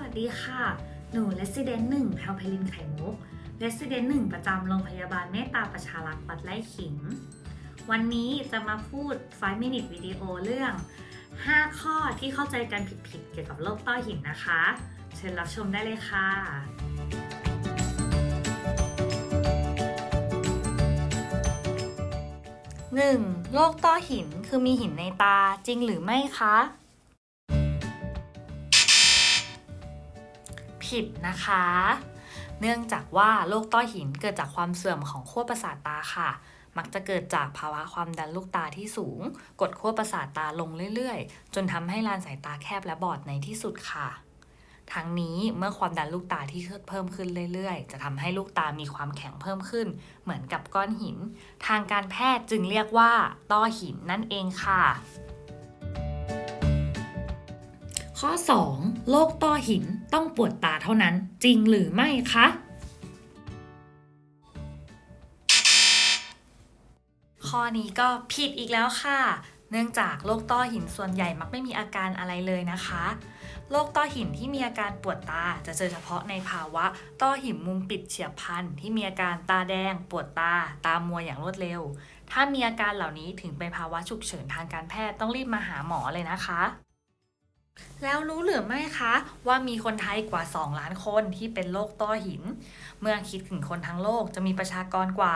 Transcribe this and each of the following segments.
วัสดีค่ะ หนู Resident 1แพลวไพลินไข่มุก Resident 1ประจำโรงพยาบาลเมตตาประชารักษ์วัดไร่ขิง วันนี้จะมาพูด 5 minute วิดีโอเรื่อง 5 ข้อที่เข้าใจกันผิดๆเกี่ยวกับโรคต้อหินนะคะ เชิญรับชมได้เลยค่ะ 1. โรคต้อหินคือมีหินในตาจริงหรือไม่คะ ผิดนะคะ เนื่องจากว่าโรคต้อหินเกิดจากความเสื่อมของขั้วประสาทตาค่ะ มักจะเกิดจากภาวะความดันลูกตาที่สูง กดขั้วประสาทตาลงเรื่อยๆ จนทำให้ลานสายตาแคบและบอดในที่สุดค่ะทั้งนี้เมื่อความดันลูกตาที่เพิ่มขึ้นเรื่อยๆ จะทำให้ลูกตามีความแข็งเพิ่มขึ้น เหมือนกับก้อนหิน ทางการแพทย์จึงเรียกว่า ต้อหินนั่นเองค่ะ ข้อ 2. โรคต้อหินต้องปวดตาเท่านั้น จริงหรือไม่คะ ข้อนี้ก็ผิดอีกแล้วค่ะ เนื่องจากโรคต้อหินส่วนใหญ่มักไม่มีอาการอะไรเลยนะคะโรคต้อหินที่มีอาการปวดตาจะเจอเฉพาะในภาวะ ต้อหินมุมปิดเฉียบพลันที่มีอาการตาแดง ปวดตา ตามัวอย่างรวดเร็ว ถ้ามีอาการเหล่านี้ถึงเป็นภาวะฉุกเฉินทางการแพทย์ต้องรีบมาหาหมอเลยนะคะ แล้วรู้หรือไม่คะว่ามีคนไทยกว่า 2 ล้านคนที่เป็นโรคต้อหิน เมื่อคิดถึงคนทั้งโลกจะมีประชากรกว่า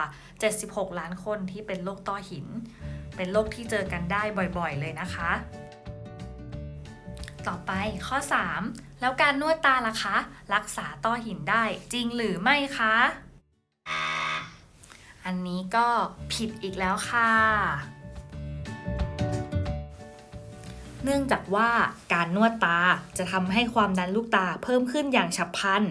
76 ล้านคนที่เป็นโรคต้อหิน เป็นโรคที่เจอกันได้บ่อยๆ เลยนะคะ ต่อไปข้อ 3 แล้วการนวดตาล่ะคะ รักษาต้อหินได้จริงหรือไม่คะ อันนี้ก็ผิดอีกแล้วค่ะ เนื่องจากว่าการนวดตาจะทำให้ความดันลูกตาเพิ่มขึ้นอย่างฉับพลัน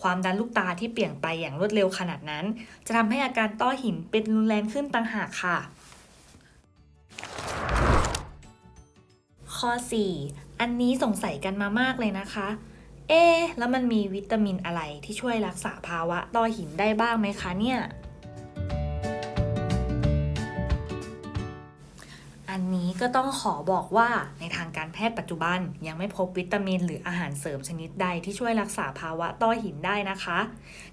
ความดันลูกตาที่เปลี่ยนไปอย่างรวดเร็วขนาดนั้น จะทำให้อาการต้อหินเป็นรุนแรงขึ้นต่างหากค่ะ ข้อ 4 อันนี้สงสัยกันมามากเลยนะคะ เอ๊ะแล้วมันมีวิตามินอะไรที่ช่วยรักษาภาวะต้อหินได้บ้างไหมคะเนี่ยอันนี้ก็ต้องขอบอกว่าใน การแพทย์ปัจจุบัน ยังไม่พบวิตามินหรืออาหารเสริมชนิดใดที่ช่วยรักษาภาวะต้อหินได้นะคะ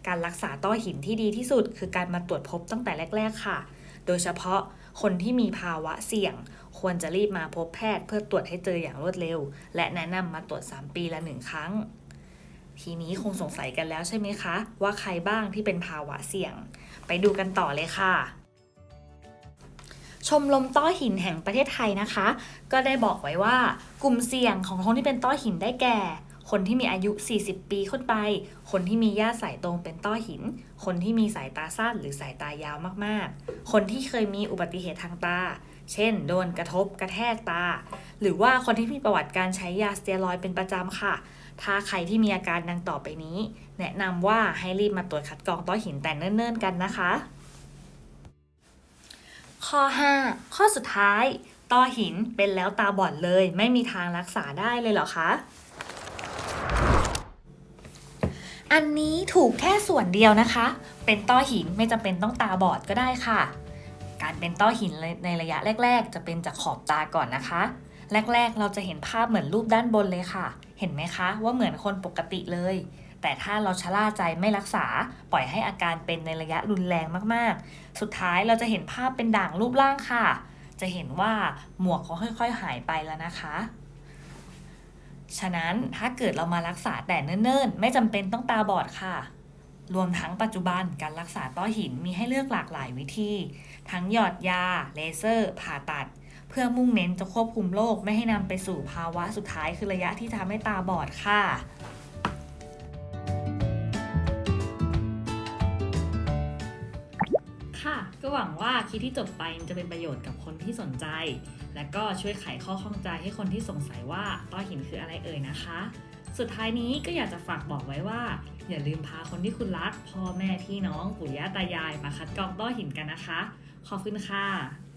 การรักษาต้อหินที่ดีที่สุด คือการมาตรวจพบตั้งแต่แรก ๆ ค่ะ โดยเฉพาะคนที่มีภาวะเสี่ยง ควรจะรีบมาพบแพทย์เพื่อตรวจให้เจออย่างรวดเร็ว และแนะนำมาตรวจ 3 ปีละหนึ่งครั้ง ทีนี้คงสงสัยกันแล้วใช่ไหมคะ ว่าใครบ้างที่เป็นภาวะเสี่ยง ไปดูกันต่อเลยค่ะ ชมรมต้อหินแห่งประเทศไทยนะคะ ก็ได้บอกไว้ว่ากลุ่มเสี่ยงของคนที่เป็นต้อหินได้แก่ คนที่มีอายุ 40 ปีขึ้นไป คนที่มีญาติสายตรงเป็นต้อหิน คนที่มีสายตาสั้นหรือสายตายาวมากๆ คนที่เคยมีอุบัติเหตุทางตา เช่น โดนกระทบกระแทกตา หรือว่าคนที่มีประวัติการใช้ยาสเตียรอยด์เป็นประจำค่ะถ้าใครที่มีอาการดังต่อไปนี้ แนะนำว่าให้รีบมาตรวจคัดกรองต้อหินแต่เนิ่นๆกันนะคะ ข้อ 5 ข้อสุดท้ายต้อหินเป็นแล้วตาบอดเลย ไม่มีทางรักษาได้เลยเหรอคะอันนี้ถูกแค่ส่วนเดียวนะคะ เป็นต้อหินไม่จำเป็นต้องตาบอดก็ได้ค่ะ การเป็นต้อหินในระยะแรก ๆ จะเป็นจากขอบตาก่อนนะคะ แรก ๆ เราจะเห็นภาพเหมือนรูปด้านบนเลยค่ะ เห็นไหมคะ ว่าเหมือนคนปกติเลย แต่ถ้าเราชะล่าใจไม่รักษา ปล่อยให้อาการเป็นในระยะรุนแรงมากๆ สุดท้ายเราจะเห็นภาพเป็นด่างรูปร่างค่ะ จะเห็นว่าหมวกเขาค่อยๆ หายไปแล้วนะคะฉะนั้นถ้าเกิดเรามารักษาแต่เนิ่นๆ ไม่จำเป็นต้องตาบอดค่ะ รวมทั้งปัจจุบันการรักษาต้อหินมีให้เลือกหลากหลายวิธี ทั้งหยอดยา เลเซอร์ ผ่าตัด เพื่อมุ่งเน้นจะควบคุมโรคไม่ให้นำไปสู่ภาวะสุดท้ายคือระยะที่ทำให้ตาบอดค่ะ หวังว่าคลิปที่จบไปจะเป็นประโยชน์กับคนที่สนใจ และก็ช่วยไขข้อข้องใจให้คนที่สงสัยว่าต้อหินคืออะไรเอ่ยนะคะ สุดท้ายนี้ก็อยากจะฝากบอกไว้ว่า อย่าลืมพาคนที่คุณรัก พ่อแม่พี่น้องปู่ย่าตายายมาคัดกรองต้อหินกันนะคะ ขอบคุณค่ะ